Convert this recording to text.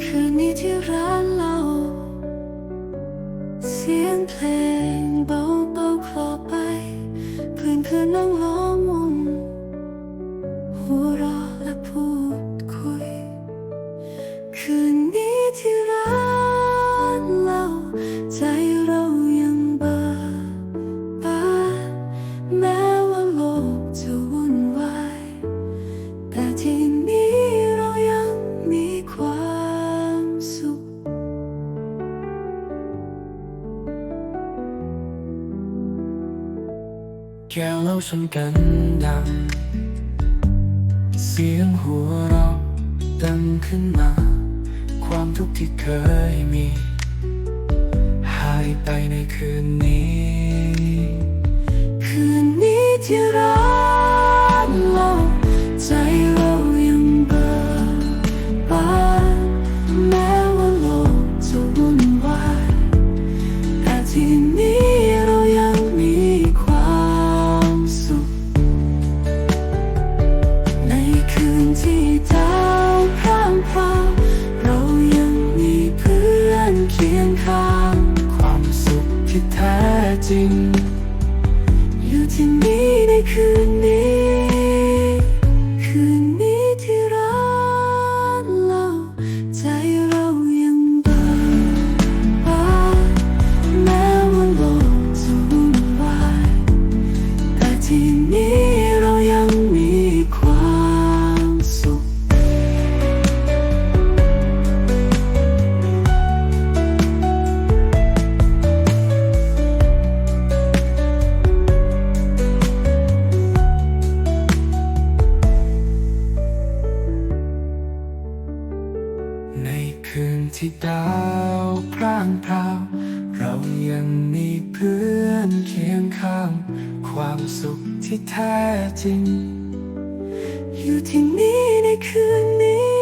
คืนนี้ที่ร้านเราเสียงเพลงเบาเบาๆคลอไปเพื่อนเพื่อนๆนั่งล้อมวงหัวเราะและพูดคุยคืนนี้ที่ แก้วเราชนกันดัง เสียงหัวเราะดังขึ้นมา ความทุกข์ที่เคยมี หายไปในคืนนี้ คืนนี้ที่ร้า ที่แท้จริง อยู่ที่นี่ในคืนนี้ คืนนี้ที่ร้านเราใจเรายังเบิกบานแม้ว่าโลกจะวุ่นวายแต่ที่นี้ ที่ดาวพร่างพราว เรายังมีเพื่อนเคียงข้าง ความสุขที่แท้จริง อยู่ที่นี่ในคืนนี้